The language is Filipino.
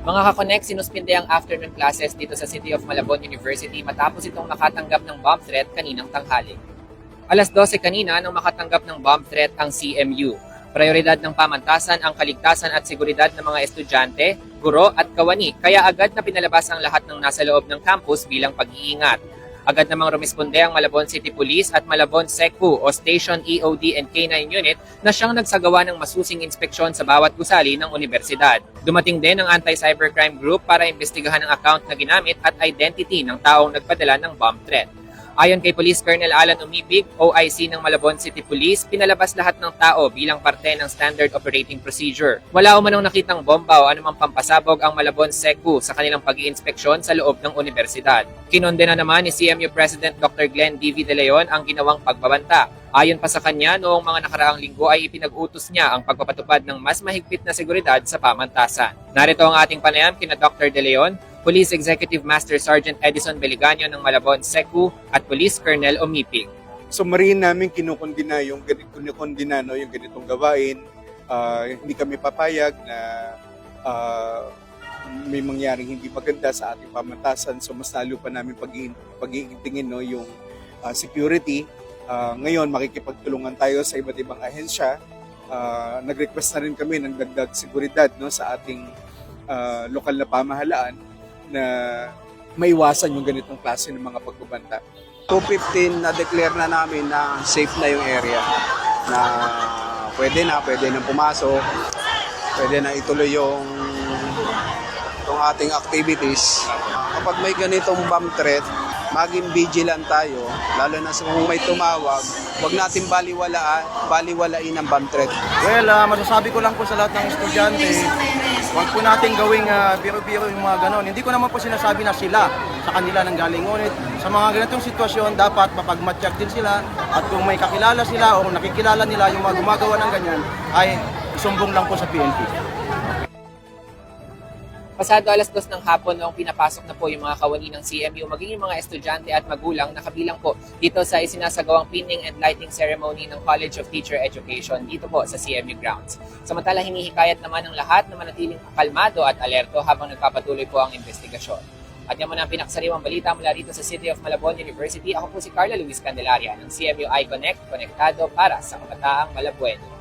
Mga kakonek, sinuspinde ang afternoon classes dito sa City of Malabon University matapos itong makatanggap ng bomb threat kaninang tanghali. Alas 12 kanina nang makatanggap ng bomb threat ang CMU. Prioridad ng pamantasan ang kaligtasan at seguridad ng mga estudyante, guro at kawani, kaya agad na pinalabas ang lahat ng nasa loob ng campus bilang pag-iingat. Agad namang rumisponde ang Malabon City Police at Malabon SECU o Station EOD and K9 Unit na siyang nagsagawa ng masusing inspeksyon sa bawat gusali ng universidad. Dumating din ang Anti-Cybercrime Group para imbestigahan ang account na ginamit at identity ng taong nagpadala ng bomb threat. Ayon kay Police Colonel Alan Umipig, OIC ng Malabon City Police, pinalabas lahat ng tao bilang parte ng Standard Operating Procedure. Wala umanong nakitang bomba o anumang pampasabog ang Malabon SECU sa kanilang pag inspeksyon sa loob ng universidad. Kinondena naman ni CMU President Dr. Glenn D.V. De Leon ang ginawang pagbabanta. Ayon pa sa kanya, noong mga nakaraang linggo ay ipinag-utos niya ang pagpapatupad ng mas mahigpit na seguridad sa pamantasan. Narito ang ating panayam kina Dr. De Leon, Police Executive Master Sergeant Edison Beliganyo ng Malabon SECU at Police Colonel Omipig. So mariin namin kinukondina yung kinukondina no yung ganitong gawain. Ah, hindi kami papayag na ah, may mangyaring hindi maganda sa ating pamantasan. So mas lalo pa namin pag pag-iingtingin no yung ah, security. Ah, ngayon makikipagtulungan tayo sa iba't ibang ahensya. Ah, nag-request na rin kami ng dagdag seguridad no sa ating ah, lokal na pamahalaan na maiwasan yung ganitong klase ng mga pagbabanta. 215 na declare na namin na safe na yung area na pwede na, pwede na pumasok, pwede na ituloy yung itong ating activities. Kapag may ganitong bomb threat, maging vigilant tayo, lalo na sa kung may tumawag, huwag natin baliwalaan, baliwalain ang bomb threat. Well, ah, masasabi ko lang po sa lahat ng estudyante, huwag po natin gawing ah, biro-biro yung mga ganon. Hindi ko naman po sinasabi na sila sa kanila nang galing. Ngunit sa mga ganitong sitwasyon, dapat mapagmatyak din sila at kung may kakilala sila o nakikilala nila yung mga gumagawa ng ganyan, ay isumbong lang po sa PNP. Pasado alas dos ng hapon noong pinapasok na po yung mga kawani ng CMU, maging yung mga estudyante at magulang nakabilang po dito sa isinasagawang pinning and lighting ceremony ng College of Teacher Education dito po sa CMU grounds. Samantala hinihikayat naman ng lahat na manatiling kalmado at alerto habang nagpapatuloy po ang investigasyon. At yan muna ang pinaksariwang balita mula dito sa City of Malabon University. Ako po si Carla Luis Candelaria ng CMU iConnect, konektado para sa kabataang Malabueno.